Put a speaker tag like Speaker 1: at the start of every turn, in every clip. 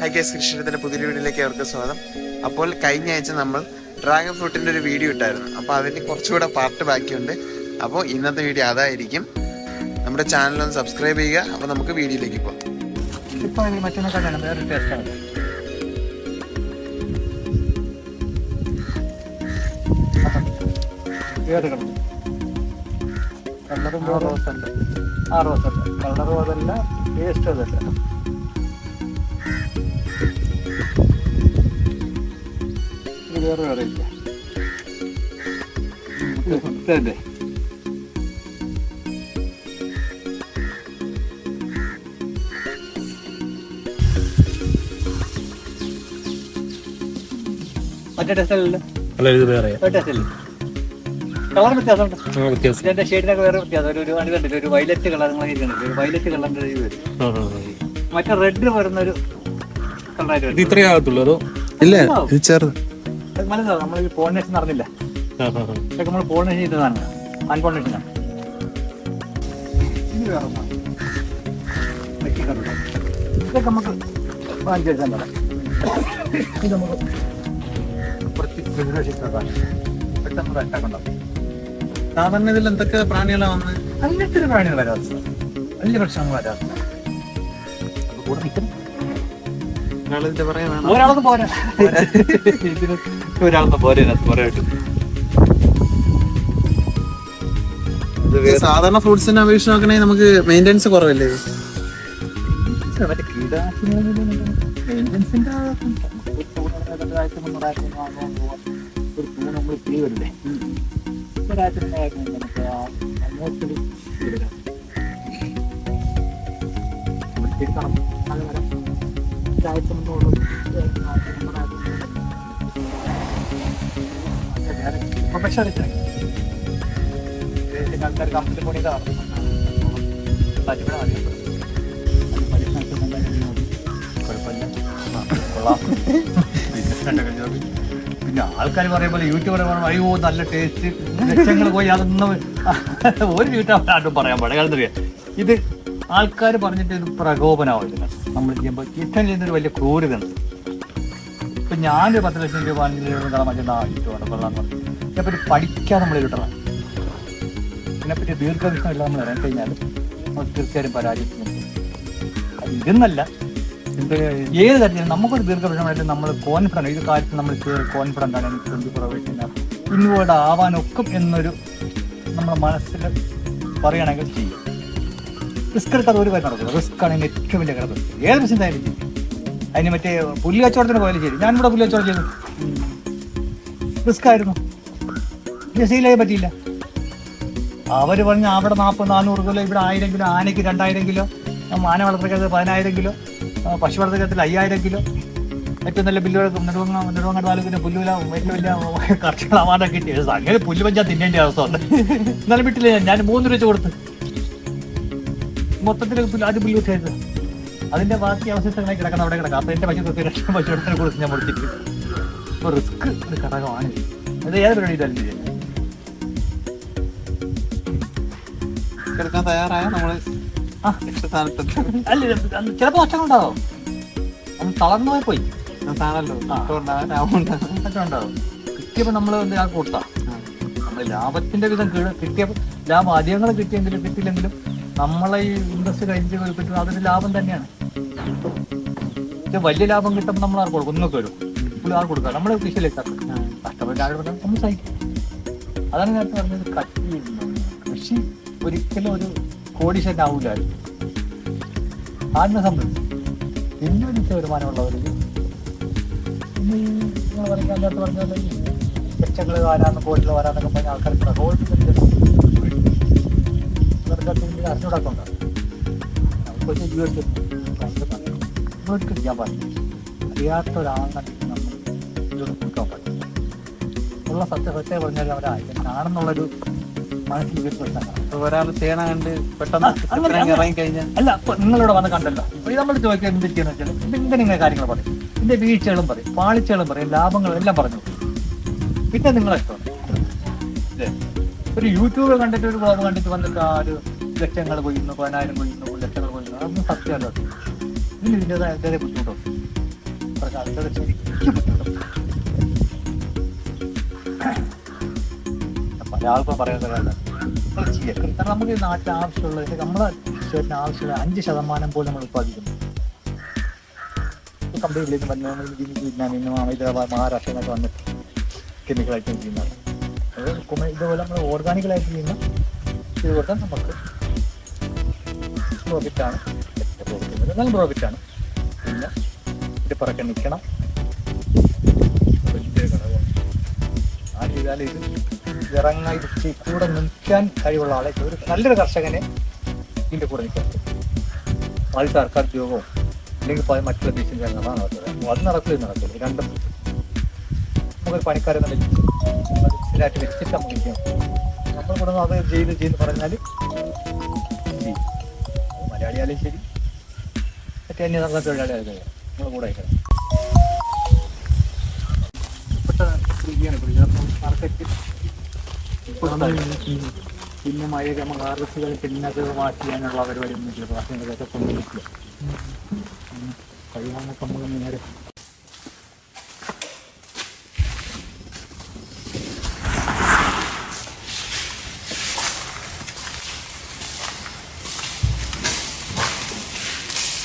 Speaker 1: High case കൃഷ്ണത്തിന്റെ പുതിയൊരു വീഡിയോയിലേക്ക് അവർക്ക് സ്വാഗതം. അപ്പോൾ കഴിഞ്ഞ ആഴ്ച നമ്മൾ ഡ്രാഗൺ ഫ്രൂട്ടിന്റെ ഒരു വീഡിയോ ഇട്ടായിരുന്നു. അപ്പോൾ അതിന് കുറച്ചുകൂടെ പാർട്ട് ബാക്കിയുണ്ട്. അപ്പോൾ ഇന്നത്തെ വീഡിയോ അതായിരിക്കും. നമ്മുടെ ചാനൽ ഒന്ന് സബ്സ്ക്രൈബ് ചെയ്യുക. അപ്പോൾ നമുക്ക് വീഡിയോയിലേക്ക് പോകാം.
Speaker 2: ഇപ്പൊ മറ്റൊന്നെക്കാട്ടാണ് വേറെ കളറും റോസ് ഉണ്ട് ആ റോസ് ഉണ്ട് കളറും അതല്ല ടേസ്റ്റും അതല്ല. ഇത് വേറെ വെറൈറ്റി ഇതല്ലേ മറ്റേ
Speaker 3: അല്ല ഇത് വേറെ.
Speaker 2: കളർ വ്യത്യാസമുണ്ട്?
Speaker 3: ആ, വ്യത്യാസം.
Speaker 2: ഇതിന്റെ ഷെയ്ഡിനൊക്കെ വേറെ വ്യത്യാസം. ഒരു ഒരു കണ്ടില്ല? കളർ ഒരു കളറിന്റെ ഇത് വരും. മറ്റേ റെഡ് വരുന്ന ഒരു കളറായിട്ട്
Speaker 3: ഇത്
Speaker 2: വരും.
Speaker 3: ഇത്രേ ആകത്തുള്ളൂ അതോ?
Speaker 1: ഇല്ല ഇത് ചെറുത്.
Speaker 2: അത് മനസ്സിലാവും നമ്മൾ ഈ പോളിനേഷൻ നടന്നില്ല. ഇതൊക്കെ നമ്മൾ പോളിനേഷൻ ചെയ്തതാണ് അൺപോളിനേഷനാണ്? ഇതൊക്കെ നമുക്ക്. ഇത് കുറച്ച് പെട്ടെന്ന്
Speaker 3: സാധാരണ ഇതിൽ എന്തൊക്കെ പ്രാണികളാ വന്ന്?
Speaker 2: അങ്ങനത്തെ ഒരു പ്രാണികൾ വരാത്ത വലിയ പ്രശ്നങ്ങൾ വരാത്ത കൂടെ നിൽക്കുന്നു. ഒരാളൊന്നും പോരാ. ഇതിന് ഒരാളൊന്നും പോരാ
Speaker 1: ഇത് സാധാരണ ഫ്രൂട്ട്സിനെ അപേക്ഷിച്ച് നോക്കണേ നമുക്ക് മെയിന്റെനൻസ് കുറവല്ലേ
Speaker 2: ഒരാഴ്ച മുന്നോട്ട് പ്രൊഫഷൻ എടുക്കാം ആൾക്കാർ കമ്പനി അറിയപ്പെടും പിന്നെ ആൾക്കാർ പോലെ യൂട്യൂബർ പറയുമ്പോൾ അയ്യോ നല്ല ടേസ്റ്റ് ലക്ഷങ്ങൾ പോയി അതൊന്നും ഒരു യൂട്യൂബ് ആട്ടും പറയാൻ പാടില്ല. കാരണം ഇത് ആൾക്കാർ പറഞ്ഞിട്ട് ഇത് പ്രകോപനമാവില്ല നമ്മൾ ചെയ്യുമ്പോൾ കിച്ചൺ ചെയ്യുന്നൊരു വലിയ ക്രൂരതയാണ് ഇപ്പൊ ഞാനൊരു പത്ത് ലക്ഷം രൂപ അഞ്ച് കൊള്ളാൻ പറഞ്ഞു. ഇതിനെപ്പറ്റി പഠിക്കാൻ നമ്മൾ കിട്ടണം ഇതിനെപ്പറ്റി ദീർഘവിഷ്ണം ഇല്ല നമ്മൾ ഇറങ്ങി കഴിഞ്ഞാൽ നമ്മൾ തീർച്ചയായും പരാജയപ്പെടും. അത് ഇതെന്നല്ല. ഏത് തരത്തിലും നമുക്കൊരു ദീർഘപ്രശ്നമായിട്ട് നമ്മൾ കോൺഫിഡന്റ് ഇത് കാര്യത്തിൽ നമ്മൾ കോൺഫിഡന്റ് ആണ്. എനിക്ക് ട്വന്റി പ്രൊവൈഡ് ഇൻവേർഡ് ആവാനൊക്കും എന്നൊരു നമ്മുടെ മനസ്സിൽ പറയുകയാണെങ്കിൽ ചെയ്യും. റിസ്ക് എടുക്കാതെ ഒരു കാര്യം നടക്കുന്നത് റിസ്ക് ആണ് ഏറ്റവും വലിയ ഘടകം ഏത് ബിസിനസ് ആയാലും ചെയ്യും. അതിന് മറ്റേ പുല്ല് കച്ചവടത്തിന് പോയാലും ശരി ഞാനിവിടെ പുല്ല് കച്ചവടം ചെയ്തു. റിസ്ക് ആയിരുന്നു. സെയിലായി പറ്റിയില്ല. അവർ പറഞ്ഞ അവിടെ നാൽപ്പത് നാനൂറ് കിലോ ഇവിടെ ആയിരം കിലോ ആനയ്ക്ക് രണ്ടായിരം കിലോ ആന വളർത്തക്കകത്ത് പതിനായിരം കിലോ പശു വളർത്തക്കകത്തിൽ അയ്യായിരം കിലോ. ഏറ്റവും നല്ല ബില്ലുകൾ നെടുവങ്ങ നെടുവങ്ങ താലൂക്കിന്റെ പുല്ലുവില വലിയ വലിയ കർഷക അവാർഡൊക്കെ കിട്ടി. അങ്ങനെ പുല്ല് പഞ്ചാ തിന്നേണ്ട അവസ്ഥ ഉണ്ട് എന്നാലും വിട്ടില്ല ഞാൻ. ഞാൻ മൂന്ന് രൂപ വെച്ച് കൊടുത്ത്. മൊത്തത്തിൽ പുല്ല് വെച്ചത് അതിന്റെ ബാക്കി അവശേഷങ്ങളെ കിടക്കണം അവിടെ കിടക്കാം. അപ്പൊ എന്റെ പശു തൊട്ട് പശുവിനെ കുറിച്ച് ഞാൻ കൊടുത്തിട്ട് അപ്പൊ റിസ്ക് ഒരു ഘടകമാണ്. അത് ഏത് പരിപാടി ഇതല്ലേ ചെയ്യുന്നത്?
Speaker 1: എടുക്കാൻ തയ്യാറായ നമ്മൾ?
Speaker 2: ആ. അല്ല ചിലപ്പോ നഷ്ടങ്ങളുണ്ടാവും തളർന്നു പോയി. പോയി നഷ്ടമുണ്ടാവും കിട്ടിയപ്പോ നമ്മൾ ആ നമ്മൾ ലാഭത്തിന്റെ വിധം കിട്ടിയപ്പോ ലാഭം അധികങ്ങൾ കിട്ടിയെങ്കിലും കിട്ടിയില്ലെങ്കിലും നമ്മളെ ഈ ഇൻട്രസ്റ്റ് കഴിഞ്ഞ് കിട്ടുന്നത് അതൊരു ലാഭം തന്നെയാണ്. വലിയ ലാഭം കിട്ടുമ്പോൾ നമ്മൾ ആർക്ക് കൊടുക്കും? ഒന്നൊക്കെ വരും ഇപ്പോൾ ആർക്ക് കൊടുക്കുക നമ്മൾ കൃഷിയിലേക്ക് കഷ്ടപ്പെട്ട് ആരും നമ്മൾ സഹിക്കും. അതാണ് നേരത്തെ പറഞ്ഞത് കൃഷി കൃഷി ഒരിക്കലും ഒരു കോടീശ്വരൻ ആവില്ല ആത്മ സംബന്ധിച്ച് പിന്നൊരിച്ച വരുമാനമുള്ളവർക്ക് പിന്നെ പറഞ്ഞാൽ നിങ്ങൾ പറഞ്ഞ അതിനകത്ത് ലക്ഷങ്ങൾ വരാന്ന് കോടികൾ വരാന്നൊക്കെ പറഞ്ഞ ആൾക്കാർ പ്രകോപിപ്പിച്ചിട്ട് അറിഞ്ഞൂടാക്കം ഉണ്ടാവും നമുക്കൊരു ജീവിതത്തിൽ ഞാൻ പറഞ്ഞു അറിയാത്ത ഒരാളെ നമ്മൾ ഇതിലൂടെ കൊടുക്കാൻ പറ്റും ഉള്ള സത്യ സത്യം പറഞ്ഞാൽ അവരെ ആണെന്നുള്ളൊരു മനസ്സിൽ
Speaker 1: ഇപ്പൊ ഒരാൾ തേണ കണ്ട് പെട്ടെന്ന്. ഇറങ്ങി കഴിഞ്ഞാൽ
Speaker 2: അല്ല നിങ്ങളിവിടെ വന്ന് കണ്ടല്ലോ അപ്പൊ നമ്മൾ ചോദിക്കാൻ എന്തിരിക്കുന്നു വെച്ചാൽ ഇതിങ്ങനെ ഇങ്ങനെ കാര്യങ്ങൾ പറയും ഇതിന്റെ വീഴ്ചകളും പറയും പാളിച്ചകളും പറയും ലാഭങ്ങളും എല്ലാം പറഞ്ഞു പിന്നെ നിങ്ങളെ ഇഷ്ടമാണ്? ഒരു യൂട്യൂബ് കണ്ടിട്ട് ഒരു ബ്ലോഗ് കണ്ടിട്ട് വന്നിട്ട് ആ ഒരു ലക്ഷങ്ങൾ കൊയ്യുന്നു പതിനായിരം കൊയ്യുന്നു ലക്ഷങ്ങൾ കൊയ്യുന്നു അതൊന്നും സത്യമല്ല. ഇതിന് ഇതിന്റെതായ ബുദ്ധിമുട്ടുണ്ട് ഇപ്പുറത്തെ ആൾക്കാരെ ശരിക്കും ബുദ്ധിമുട്ടും. പല കാരണം നമുക്ക് നാട്ടിൽ ആവശ്യമുള്ള നമ്മളെ ശരീരത്തിന് ആവശ്യമുള്ള അഞ്ച് ശതമാനം പോലും നമ്മൾ ഉത്പാദിക്കുന്നു വന്ന് വിയറ്റ്നാമിൽ നിന്നും ഹൈദരാബാദ് മഹാരാഷ്ട്രയിൽ നിന്നൊക്കെ വന്നിട്ട് കെമിക്കലായിട്ട് ചെയ്യുന്നത്. അത് കുമ- ഇതുപോലെ നമ്മൾ ഓർഗാനിക്കലായിട്ട് ചെയ്യുന്ന ഇത് കൊടുത്താൽ നമുക്ക് പ്രോഫിറ്റ് എന്നാലും പ്രോഫിറ്റാണ് പിന്നെ ഇത് പുറകെ നിൽക്കണം. വലിയ ഘടകമാണ് ഇത് ഇറങ്ങാൻ ഇത് കൂടെ നിൽക്കാൻ കഴിവുള്ള ആളെ ഒരു നല്ലൊരു കർഷകനെ ഇതിന്റെ കൂടെ നിൽക്കാൻ. അത് സർക്കാർ ഉദ്യോഗവും അല്ലെങ്കിൽ പോയ മറ്റുള്ള ദേശീയ അതാണ് നടക്കുന്നത് അപ്പോൾ അത് നടക്കില്ല ഇത് നടക്കില്ല. രണ്ടും നമുക്കൊരു പണിക്കാരെ നല്ല സ്ഥിരമായിട്ട് വെച്ചിട്ട് നമുക്ക് നമ്മൾ കൂടെ അത് ചെയ്ത് ചെയ്ത് പറഞ്ഞാൽ മലയാളിയായാലും ശരി. മറ്റേ നമ്മൾ കൂടെ പിന്നെ മഴയൊക്കെ നമ്മൾ ഹാർവസ്റ്റുകൾ പിന്നെ അത് വാഷ് ചെയ്യാനുള്ള പരിപാടി ഒന്നും ഇല്ല വാഷ് ചെയ്യുന്നതൊക്കെ കഴിയാനൊക്കെ നമ്മൾ നേരെ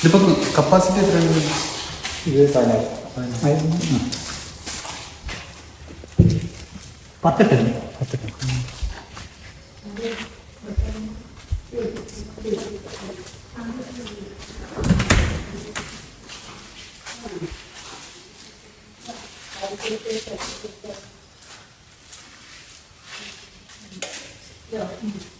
Speaker 3: で僕カ
Speaker 2: パシティ
Speaker 3: トレーニング
Speaker 2: 入れたいねはい、うん、パッててるねパッててる、うん。